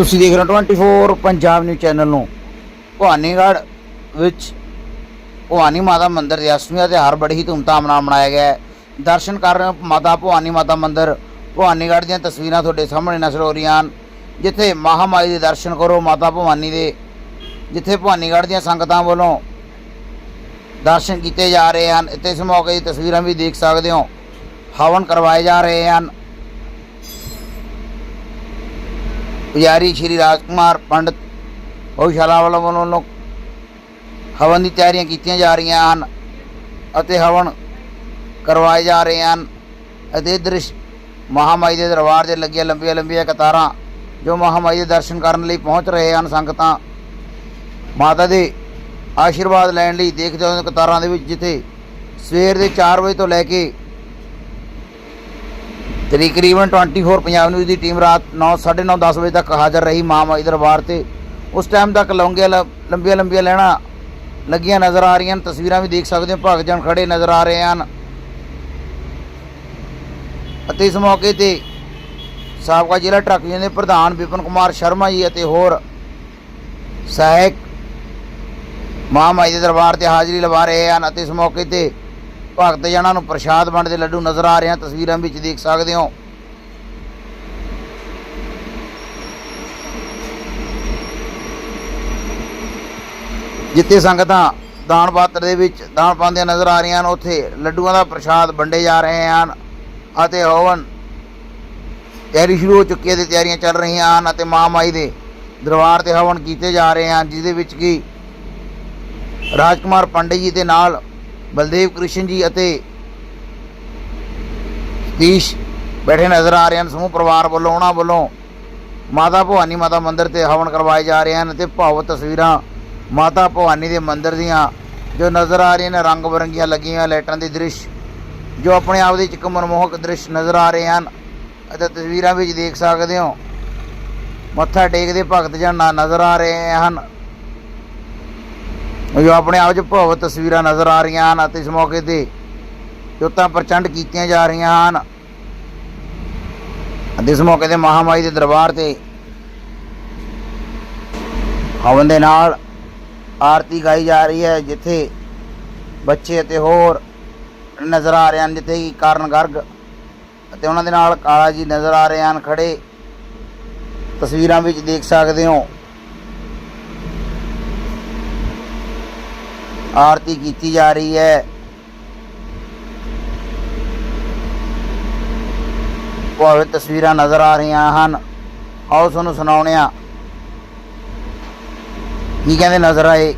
ਤੁਸੀਂ ਦੇਖ ਰਹੇ ਹੋ 24 ਪੰਜਾਬ ਨਿਊਜ਼ ਚੈਨਲ ਨੂੰ। ਭਵਾਨੀਗੜ੍ਹ ਵਿੱਚ ਭਵਾਨੀ ਮਾਤਾ ਮੰਦਿਰ ਦੇ ਅਸ਼ਟਮੀ ਦਾ ਤਿਉਹਾਰ ਬੜੀ ਹੀ ਧੂਮਧਾਮ ਨਾਲ ਮਨਾਇਆ ਗਿਆ ਹੈ। ਦਰਸ਼ਨ ਕਰ ਰਹੇ ਹੋ ਮਾਤਾ ਭਵਾਨੀ ਮਾਤਾ ਮੰਦਿਰ। ਭਵਾਨੀਗੜ੍ਹ ਦੀਆਂ ਤਸਵੀਰਾਂ ਤੁਹਾਡੇ ਸਾਹਮਣੇ ਨਜ਼ਰ ਹੋ ਰਹੀਆਂ ਹਨ। ਜਿੱਥੇ ਮਹਾਮਾਈ ਦੇ ਦਰਸ਼ਨ ਕਰੋ ਮਾਤਾ ਭਵਾਨੀ ਦੇ। ਜਿੱਥੇ ਭਵਾਨੀਗੜ੍ਹ ਦੀਆਂ ਸੰਗਤਾਂ ਵੱਲੋਂ ਦਰਸ਼ਨ ਕੀਤੇ ਜਾ ਰਹੇ ਹਨ। ਇੱਥੇ ਇਸ ਮੌਕੇ ਦੀ ਤਸਵੀਰਾਂ ਵੀ ਦੇਖ ਸਕਦੇ ਹੋ। ਹਵਨ ਕਰਵਾਏ ਜਾ ਰਹੇ ਹਨ। ਪੁਜਾਰੀ ਸ਼੍ਰੀ ਰਾਜਕੁਮਾਰ ਪੰਡਤ ਗਊਸ਼ਾਲਾ ਵੱਲੋਂ ਵੱਲੋਂ ਹਵਨ ਦੀ ਤਿਆਰੀਆਂ ਕੀਤੀਆਂ ਜਾ ਰਹੀਆਂ ਹਨ ਅਤੇ ਹਵਨ ਕਰਵਾਏ ਜਾ ਰਹੇ ਹਨ। ਅਤੇ ਦ੍ਰਿਸ਼ ਮਹਾਮਾਈ ਦੇ ਦਰਬਾਰ ਦੇ ਲੱਗੀਆਂ ਲੰਬੀਆਂ ਲੰਬੀਆਂ ਕਤਾਰਾਂ ਜੋ ਮਹਾਮਾਈ ਦੇ ਦਰਸ਼ਨ ਕਰਨ ਲਈ ਪਹੁੰਚ ਰਹੇ ਹਨ ਸੰਗਤਾਂ ਮਾਤਾ ਦੇ ਆਸ਼ੀਰਵਾਦ ਲੈਣ ਲਈ ਦੇਖਦੇ ਹੋ ਕਤਾਰਾਂ ਦੇ ਵਿੱਚ ਜਿੱਥੇ ਸਵੇਰ ਦੇ 4 ਵਜੇ ਤੋਂ ਲੈ ਕੇ ਤਕਰੀਬਨ 24 ਪੰਜਾਬ ਨਿਊਜ਼ ਦੀ ਟੀਮ ਰਾਤ 9 9:30 10 ਵਜੇ ਤੱਕ ਹਾਜ਼ਰ ਰਹੀ ਮਹਾਮਾਈ ਦਰਬਾਰ ਤੇ। ਉਸ ਟਾਈਮ ਤੱਕ ਲੰਗੀਆਂ ਲੰਬੀਆਂ ਲੰਬੀਆਂ ਲੈਣਾ ਲੱਗੀਆਂ ਨਜ਼ਰ ਆ ਰਹੀਆਂ ਹਨ। ਤਸਵੀਰਾਂ ਵੀ ਦੇਖ ਸਕਦੇ ਹੋ ਭਗਤ ਜਨ ਖੜੇ ਨਜ਼ਰ ਆ ਰਹੇ ਹਨ। ਅਤੇ ਇਸ ਮੌਕੇ ਤੇ ਸਾਬਕਾ ਜ਼ਿਲ੍ਹਾ ਟਰੱਕ ਯੂਨੀਅਨ ਦੇ ਪ੍ਰਧਾਨ ਵਿਪਨ ਕੁਮਾਰ ਸ਼ਰਮਾ ਜੀ ਅਤੇ ਹੋਰ ਸਹਾਇਕ ਮਹਾਮਾਈ ਦੇ ਦਰਬਾਰ ਤੇ ਹਾਜ਼ਰੀ ਲਵਾ ਰਹੇ ਹਨ ਅਤੇ ਇਸ ਮੌਕੇ ਤੇ ਭਗਤ ਜਨਾਂ ਨੂੰ ਪ੍ਰਸ਼ਾਦ ਵੰਡਦੇ ਲੱਡੂ ਨਜ਼ਰ ਆ ਰਹੇ ਹਨ ਤਸਵੀਰਾਂ ਵਿੱਚ ਦੇਖ ਸਕਦੇ ਹੋ। ਜਿੱਥੇ ਸੰਗਤਾਂ ਦਾਨ ਪਾਤਰ ਦੇ ਵਿੱਚ ਦਾਨ ਪਾਉਂਦੀਆਂ ਨਜ਼ਰ ਆ ਰਹੀਆਂ ਹਨ, ਉੱਥੇ ਲੱਡੂਆਂ ਦਾ ਪ੍ਰਸ਼ਾਦ ਵੰਡੇ ਜਾ ਰਹੇ ਹਨ ਅਤੇ ਹਵਨ ਤਿਆਰੀ ਸ਼ੁਰੂ ਹੋ ਚੁੱਕੀ ਹੈ ਤੇ ਤਿਆਰੀਆਂ ਚੱਲ ਰਹੀਆਂ ਹਨ ਅਤੇ ਮਾਂ ਮਾਈ ਦੇ ਦਰਬਾਰ ਤੇ ਹਵਨ ਕੀਤੇ ਜਾ ਰਹੇ ਹਨ, ਜਿਸ ਦੇ ਵਿੱਚ ਕੀ ਰਾਜਕੁਮਾਰ ਪੰਡਿਤ ਜੀ ਦੇ ਨਾਲ ਬਲਦੇਵ ਕ੍ਰਿਸ਼ਨ ਜੀ ਅਤੇ ਸਤੀਸ਼ ਬੈਠੇ ਨਜ਼ਰ ਆ ਰਹੇ ਹਨ। ਸਮੂਹ ਪਰਿਵਾਰ ਵੱਲੋਂ, ਉਹਨਾਂ ਵੱਲੋਂ ਮਾਤਾ ਭਵਾਨੀ, ਮਾਤਾ ਮੰਦਿਰ ਤੇ ਹਵਨ ਕਰਵਾਏ ਜਾ ਰਹੇ ਹਨ ਤੇ ਭਾਵ ਤਸਵੀਰਾਂ ਮਾਤਾ ਭਵਾਨੀ ਦੇ ਮੰਦਿਰ ਦੀਆਂ ਜੋ ਨਜ਼ਰ ਆ ਰਹੀਆਂ ਨੇ, ਰੰਗ ਬਰੰਗੀਆਂ ਲੱਗੀਆਂ ਲਾਈਟਾਂ ਦੇ ਦ੍ਰਿਸ਼, ਜੋ ਆਪਣੇ ਆਪ ਦੇ ਵਿੱਚ ਇੱਕ ਮਨਮੋਹਕ ਦ੍ਰਿਸ਼ ਨਜ਼ਰ ਆ ਰਹੇ ਹਨ ਅਤੇ ਤਸਵੀਰਾਂ ਵਿੱਚ ਦੇਖ ਸਕਦੇ ਹੋ, ਮੱਥਾ ਟੇਕਦੇ ਭਗਤ ਜਨ ਨਜ਼ਰ ਆ ਰਹੇ ਹਨ। ਜੋ ਆਪਣੇ ਆਪ 'ਚ ਭਵ ਤਸਵੀਰਾਂ ਨਜ਼ਰ ਆ ਰਹੀਆਂ ਹਨ ਅਤੇ ਇਸ ਮੌਕੇ ਤੇ ਜੋਤਾਂ ਪ੍ਰਚੰਡ ਕੀਤੀਆਂ ਜਾ ਰਹੀਆਂ ਹਨ। ਅਤੇ ਇਸ ਮੌਕੇ ਤੇ ਮਹਾਮਾਈ ਦੇ ਦਰਬਾਰ ਤੇ ਹਵਨ ਦੇ ਨਾਲ ਆਰਤੀ ਗਾਈ ਜਾ ਰਹੀ ਹੈ, ਜਿੱਥੇ ਬੱਚੇ ਅਤੇ ਹੋਰ ਨਜ਼ਰ ਆ ਰਹੇ ਹਨ, ਜਿੱਥੇ ਕਿ ਕਾਰਨ ਗਰਗ ਅਤੇ ਉਹਨਾਂ ਦੇ ਨਾਲ ਕਾਲਾ ਜੀ ਨਜ਼ਰ ਆ ਰਹੇ ਹਨ। ਖੜੇ ਤਸਵੀਰਾਂ ਵਿੱਚ ਦੇਖ ਸਕਦੇ ਹੋ। ਆਰਤੀ ਕੀਤੀ ਜਾ ਰਹੀ ਹੈ। ਭਾਵੇਂ ਤਸਵੀਰਾਂ ਨਜ਼ਰ ਆ ਰਹੀਆਂ ਹਨ। ਆਓ ਤੁਹਾਨੂੰ ਸੁਣਾਉਣੇ ਆ ਕੀ ਕਹਿੰਦੇ ਨਜ਼ਰ ਆਏ?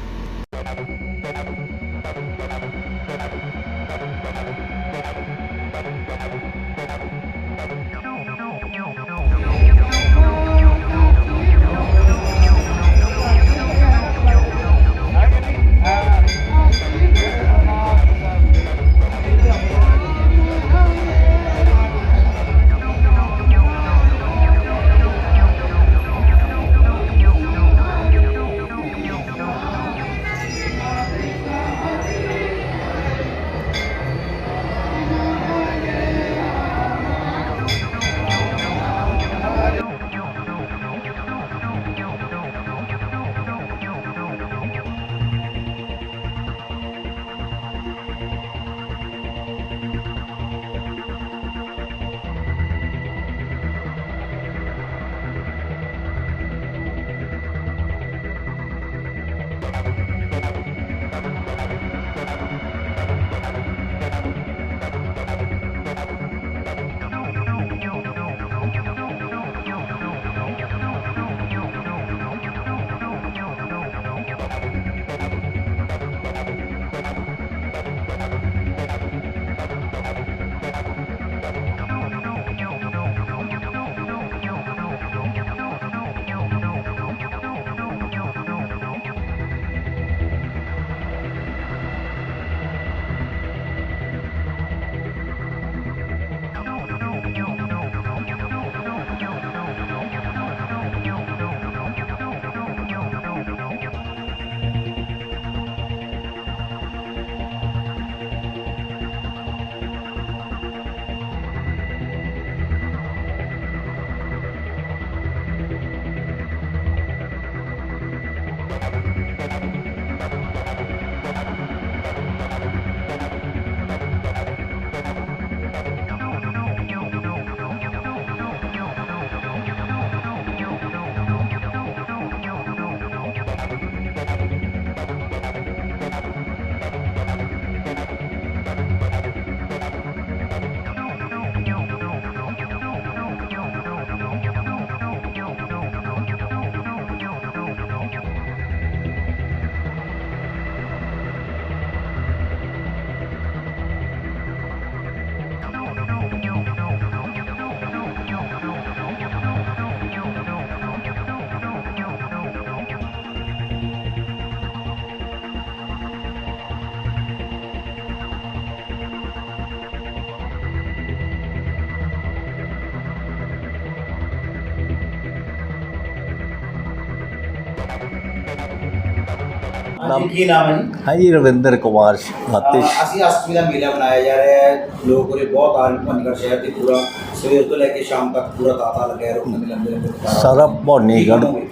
ਹਾਂਜੀ ਕੀ ਨਾਮ ਹੈ ਜੀ? ਹਾਂਜੀ ਰਵਿੰਦਰ ਕੁਮਾਰ ਮਾਤਿਸ਼ ਅ, ਅਸੀਂ ਅਸ਼ਟਮੀ ਦਾ ਮੇਲਾ ਮਨਾਇਆ ਜਾ ਰਿਹਾ ਹੈ। ਲੋਕ ਉਰੇ ਬਹੁਤ ਆ ਰਹੇ ਨੇ ਭਵਾਨੀਗੜ੍ਹ ਸ਼ਹਿਰ ਦੇ ਪੂਰਾ ਸਵੇਰ ਤੋਂ ਲੈ ਕੇ ਸ਼ਾਮ ਤੱਕ ਪੂਰਾ ਤਾਤਾ ਲੱਗਿਆ ਰੋਕਣ ਦੇ ਕਤਾਰਾਂ। ਸਾਰਾ ਕਹੋਗੇ?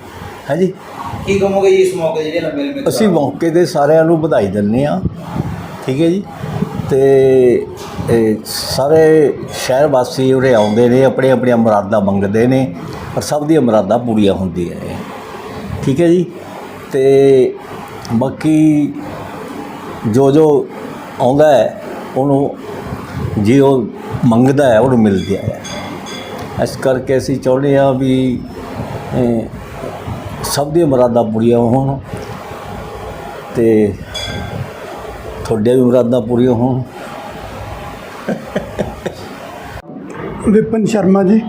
ਹਾਂਜੀ। ਕੀ ਕਹੋਗੇ ਜੀ ਇਸ ਮੌਕੇ ਜਿਹੜੇ ਲੰਬੇ ਲੰਬੇ ਅਸੀਂ? ਮੌਕੇ ਤੇ ਸਾਰਿਆਂ ਨੂੰ ਵਧਾਈ ਦਿੰਦੇ ਆ ਠੀਕ ਹੈ ਜੀ। ਤੇ ਸਾਰੇ ਸ਼ਹਿਰ ਵਾਸੀ ਉਰੇ ਆਉਂਦੇ ਨੇ ਆਪਣੀ ਆਪਣੀਆਂ ਮੁਰਾਦਾਂ ਮੰਗਦੇ ਨੇ ਔਰ ਸਭ ਦੀਆਂ ਮੁਰਾਦਾਂ ਪੂਰੀਆਂ ਹੁੰਦੀਆਂ ਨੇ। ਠੀਕ ਹੈ ਜੀ। ਤੇ ਬਾਕੀ ਜੋ ਜੋ ਆਉਂਦਾ ਹੈ ਉਹਨੂੰ ਜੇ ਉਹ ਮੰਗਦਾ ਹੈ ਉਹਨੂੰ ਮਿਲਦਾ ਹੈ। ਇਸ ਕਰਕੇ ਅਸੀਂ ਚਾਹੁੰਦੇ ਹਾਂ ਵੀ ਸਭ ਦੀਆਂ ਮੁਰਾਦਾਂ ਪੂਰੀਆਂ ਹੋਣ ਤੇ ਤੁਹਾਡੀਆਂ ਵੀ ਮੁਰਾਦਾਂ ਪੂਰੀਆਂ ਹੋਣ। ਵਿਪਨ ਸ਼ਰਮਾ ਜੀ।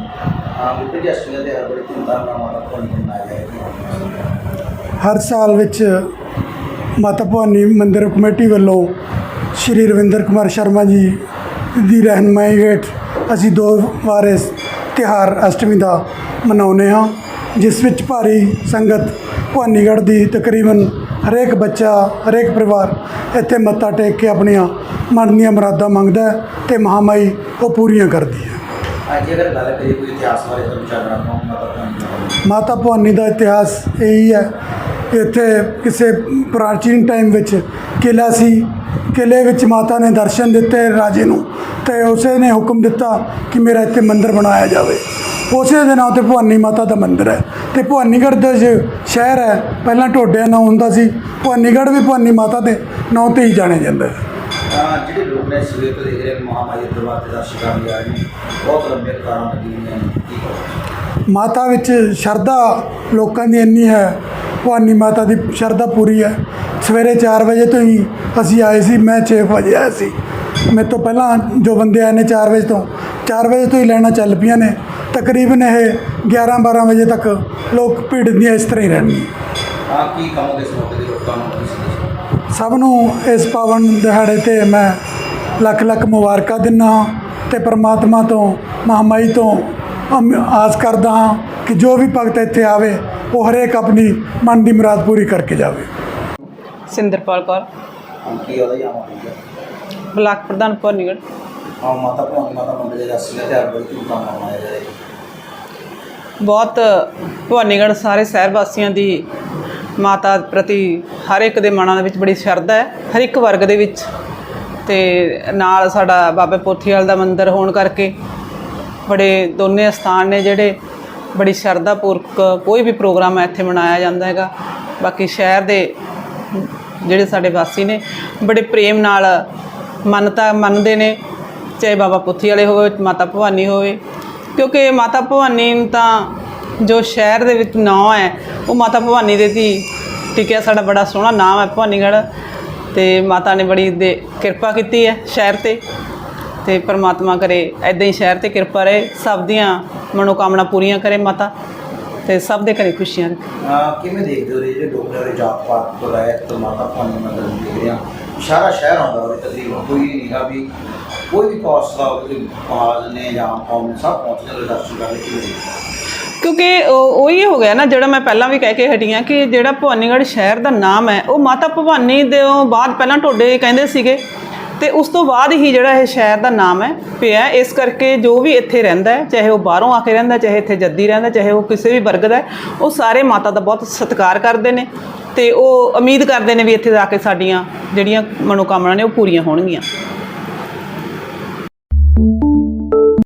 ਹਰ ਸਾਲ ਵਿੱਚ ਮਾਤਾ ਭਵਾਨੀ ਮੰਦਿਰ ਕਮੇਟੀ ਵੱਲੋਂ ਸ਼੍ਰੀ ਰਵਿੰਦਰ ਕੁਮਾਰ ਸ਼ਰਮਾ ਜੀ ਦੀ ਰਹਿਨਮਾਈ ਹੇਠ ਅਸੀਂ ਦੋ ਵਾਰ ਇਸ ਤਿਉਹਾਰ ਅਸ਼ਟਮੀ ਦਾ ਮਨਾਉਂਦੇ ਹਾਂ ਜਿਸ ਵਿੱਚ ਭਾਰੀ ਸੰਗਤ ਭਵਾਨੀਗੜ੍ਹ ਦੀ ਤਕਰੀਬਨ ਹਰੇਕ ਬੱਚਾ ਹਰੇਕ ਪਰਿਵਾਰ ਇੱਥੇ ਮੱਥਾ ਟੇਕ ਕੇ ਆਪਣੀਆਂ ਮਨ ਦੀਆਂ ਮੁਰਾਦਾਂ ਮੰਗਦਾ ਤੇ ਮਹਾਮਾਈ ਉਹ ਪੂਰੀਆਂ ਕਰਦੀ ਹੈ। ਅੱਜ ਅਗਰ ਗੱਲ ਕਰੀਏ ਕੋਈ ਇਤਿਹਾਸ ਬਾਰੇ ਤੁਹਾਨੂੰ ਚਾਨਣਾ ਪਾਉਂ ਮਾਤਾ ਭਵਾਨੀ ਦਾ ਇਤਿਹਾਸ ਇਹੀ ਹੈ ਇੱਥੇ ਕਿਸੇ ਪ੍ਰਾਚੀਨ ਟਾਈਮ ਵਿੱਚ ਕਿਲਾ ਸੀ। ਕਿਲੇ ਵਿੱਚ ਮਾਤਾ ਨੇ ਦਰਸ਼ਨ ਦਿੱਤੇ ਰਾਜੇ ਨੂੰ ਤੇ ਉਸੇ ਨੇ ਹੁਕਮ ਦਿੱਤਾ ਕਿ ਮੇਰਾ ਇੱਥੇ ਮੰਦਿਰ ਬਣਾਇਆ ਜਾਵੇ। ਉਸੇ ਦੇ ਨਾਂ ਤੇ ਭਵਾਨੀ ਮਾਤਾ ਦਾ ਮੰਦਿਰ ਹੈ ਤੇ ਭਵਾਨੀਗੜ੍ਹ ਦਾ ਜੋ ਸ਼ਹਿਰ ਹੈ ਪਹਿਲਾਂ ਢੋਡਿਆਂ ਨਾਂ ਹੁੰਦਾ ਸੀ ਭਵਾਨੀਗੜ੍ਹ ਵੀ ਭਵਾਨੀ ਮਾਤਾ ਦੇ ਨਾਂ ਤੇ ਹੀ ਜਾਣਿਆ ਜਾਂਦਾ ਹੈ। ਅ, ਜਿਹੜੇ ਲੋਕ ਨੇ ਸਵੇਰ ਤੋਂ ਦੇਖ ਰਹੇ ਨੇ ਮਹਾਮਾਈ ਦੇ ਦਰਬਾਰ ਤੇ ਦਰਸ਼ਨ ਕਰਨ ਲਈ ਆਏ ਨੇ ਬਹੁਤ ਲੰਬੇ ਕਤਾਰਾਂ ਲੱਗੀਆਂ ਹੋਈਆਂ ਨੇ ਕੀ ਕਹੋਗੇ? ਮਾਤਾ ਵਿੱਚ ਸ਼ਰਧਾ ਲੋਕਾਂ ਦੀ ਇੰਨੀ ਹੈ ਭਵਾਨੀ ਮਾਤਾ ਦੀ ਸ਼ਰਧਾ ਪੂਰੀ ਹੈ। ਸਵੇਰੇ 4 ਵਜੇ ਤੋਂ ਹੀ ਅਸੀਂ ਆਏ ਸੀ ਮੈਂ 6 ਵਜੇ ਆਇਆ ਸੀ। ਮੇਰੇ ਤੋਂ ਪਹਿਲਾਂ ਜੋ ਬੰਦੇ ਆਏ ਨੇ 4 ਵਜੇ ਤੋਂ 4 ਵਜੇ ਤੋਂ ਹੀ ਲੈਣਾ ਚੱਲ ਪਈਆਂ ਨੇ। ਤਕਰੀਬਨ ਇਹ 11 12 ਵਜੇ ਤੱਕ ਲੋਕ ਭੀੜ ਦੀਆਂ ਇਸ ਤਰ੍ਹਾਂ ਹੀ ਰਹਿਣਗੀਆਂ। ਹਾਂ ਕੀ ਕਹੋਗੇ ਇਸ ਮੌਕੇ ਦੇ ਲੋਕਾਂ ਨੂੰ ਸਭ ਨੂੰ ਇਸ ਪਾਵਨ ਦਿਹਾੜੇ ਤੇ ਮੈਂ ਲੱਖ ਲੱਖ ਮੁਬਾਰਕਾਂ ਦਿੰਦਾ ਹਾਂ ਤੇ ਪ੍ਰਮਾਤਮਾ ਤੋਂ ਮਹਾਮਾਈ ਤੋਂ ਆਸ ਕਰਦਾ ਹਾਂ ਕਿ ਜੋ ਵੀ ਭਗਤ ਇੱਥੇ ਆਵੇ ਉਹ ਹਰੇਕ ਆਪਣੀ ਮਨ ਦੀ ਮੁਰਾਦ ਪੂਰੀ ਕਰਕੇ ਜਾਵੇ। ਸਿੰਦਰਪਾਲ ਕੌਰ। ਕੀ ਉਹਦਾ ਹੋਊਗਾ ਬਲਾਕ ਪ੍ਰਧਾਨ ਭਵਾਨੀਗੜ੍ਹ ਹਾਂ ਮਾਤਾ ਭਵਾਨੀ ਮਾਤਾ ਮੰਦਿਰ ਦੇ ਦਰਸ਼ਨ ਦਾ ਤਿਉਹਾਰ ਬੜੀ ਧੂਮਧਾਮ ਨਾਲ ਮਨਾਇਆ ਜਾ ਰਿਹਾ ਹੈ ਬਹੁਤ ਭਵਾਨੀਗੜ੍ਹ ਸਾਰੇ ਸ਼ਹਿਰ ਵਾਸੀਆਂ ਦੀ ਮਾਤਾ ਪ੍ਰਤੀ ਹਰ ਇੱਕ ਦੇ ਮਨਾਂ ਦੇ ਵਿੱਚ ਬੜੀ ਸ਼ਰਧਾ ਹੈ ਹਰ ਇੱਕ ਵਰਗ ਦੇ ਵਿੱਚ। ਤੇ ਨਾਲ ਸਾਡਾ ਬਾਬੇ ਪੋਥੀਵਾਲ ਦਾ ਮੰਦਿਰ ਹੋਣ ਕਰਕੇ ਬੜੇ ਦੋਨੇ ਸਥਾਨ ਨੇ ਜਿਹੜੇ ਬੜੀ ਸ਼ਰਧਾ ਪੂਰਵਕ ਕੋਈ ਵੀ ਪ੍ਰੋਗਰਾਮ ਇੱਥੇ ਮਨਾਇਆ ਜਾਂਦਾ ਹੈਗਾ। ਬਾਕੀ ਸ਼ਹਿਰ ਦੇ ਜਿਹੜੇ ਸਾਡੇ ਵਾਸੀ ਨੇ, ਬੜੇ ਪ੍ਰੇਮ ਨਾਲ ਮੰਨਤਾ ਮੰਨਦੇ ਨੇ, ਚਾਹੇ ਬਾਬਾ ਪੁੱਥੀ ਵਾਲੇ ਹੋਵੇ, ਮਾਤਾ ਭਵਾਨੀ ਹੋਵੇ। ਕਿਉਂਕਿ ਮਾਤਾ ਭਵਾਨੀ ਨੂੰ ਤਾਂ ਜੋ ਸ਼ਹਿਰ ਦੇ ਵਿੱਚ ਨਾਂ ਹੈ, ਉਹ ਮਾਤਾ ਭਵਾਨੀ ਦੇ ਦੀ ਟਿਕਿਆ ਸਾਡਾ ਬੜਾ ਸੋਹਣਾ ਨਾਮ ਹੈ ਭਵਾਨੀਗੜ੍ਹ। ਤੇ ਮਾਤਾ ਨੇ ਬੜੀ ਦੇ ਕਿਰਪਾ ਕੀਤੀ ਹੈ ਸ਼ਹਿਰ ਤੇ। ਤੇ ਪਰਮਾਤਮਾ ਕਰੇ ਐਦਾਂ ਹੀ ਸ਼ਹਿਰ ਤੇ ਕਿਰਪਾ ਰਹੇ ਸਭ ਦੀਆਂ ਮਨੋਕਾਮਨਾ ਪੂਰੀਆਂ ਕਰੇ ਮਾਤਾ ਤੇ ਸਭ ਦੇ ਘਰੇ ਖੁਸ਼ੀਆਂ ਰੱਖੇ ਅਹ ਕਿਵੇਂ ਦੇਖਦੇ ਹੋ ਜਿਹੜੇ ਨੇ ਉਹਦੇ ਜਾਤ ਪਾਤ ਤੋਂ ਰਹਿ ਤੋਂ ਮਾਤਾ ਭਵਾਨੀ ਮੰਦਿਰ ਨੂੰ ਦੇਖ ਰਹੇ ਸਾਰਾ ਸ਼ਹਿਰ ਆਉਂਦਾ ਉਹਦੇ ਤਕਰੀਬਨ ਕੋਈ ਨਹੀਂਗਾ ਵੀ ਕੋਈ ਵੀ ਕਾਸਟ ਦਾ ਕੋਈ ਮਹਾਜ ਨੇ ਜਾਂ ਕੌਮ ਨੇ ਸਭ ਪਹੁੰਚਦੇ ਨੇ ਦਰਸ਼ਨ ਕਰਨ ਲਈ ਕਿਵੇਂ ਦੇਖਦੇ ਹੋ? ਕਿਉਂਕਿ ਉਹ ਉਹੀ ਹੋ ਗਿਆ ਨਾ ਜਿਹੜਾ ਮੈਂ ਪਹਿਲਾਂ ਵੀ ਕਹਿ ਕੇ ਹਟੀ ਹਾਂ ਕਿ ਜਿਹੜਾ ਭਵਾਨੀਗੜ੍ਹ ਸ਼ਹਿਰ ਦਾ ਨਾਮ ਹੈ ਉਹ ਮਾਤਾ ਭਵਾਨੀ ਦੇ ਬਾਅਦ ਪਹਿਲਾਂ ਟੋਡੇ ਕਹਿੰਦੇ ਸੀਗੇ ਤੇ ਉਸ ਤੋਂ ਬਾਅਦ ਹੀ ਜਿਹੜਾ ਇਹ ਸ਼ਹਿਰ ਦਾ ਨਾਮ ਹੈ, ਪਿਆ ਇਸ ਕਰਕੇ ਜੋ ਵੀ ਇੱਥੇ ਰਹਿੰਦਾ ਹੈ, ਚਾਹੇ ਉਹ ਬਾਹਰੋਂ ਆ ਕੇ ਰਹਿੰਦਾ ਚਾਹੇ ਇੱਥੇ ਜੱਦੀ ਰਹਿੰਦਾ ਚਾਹੇ ਉਹ ਕਿਸੇ ਵੀ ਵਰਗ ਦਾ ਉਹ ਸਾਰੇ ਮਾਤਾ ਦਾ ਬਹੁਤ ਸਤਿਕਾਰ ਕਰਦੇ ਨੇ ਤੇ ਉਹ ਉਮੀਦ ਕਰਦੇ ਨੇ ਵੀ ਇੱਥੇ ਜਾ ਕੇ ਸਾਡੀਆਂ ਜਿਹੜੀਆਂ ਮਨੋਕਾਮਨਾ ਨੇ ਉਹ ਪੂਰੀਆਂ ਹੋਣਗੀਆਂ।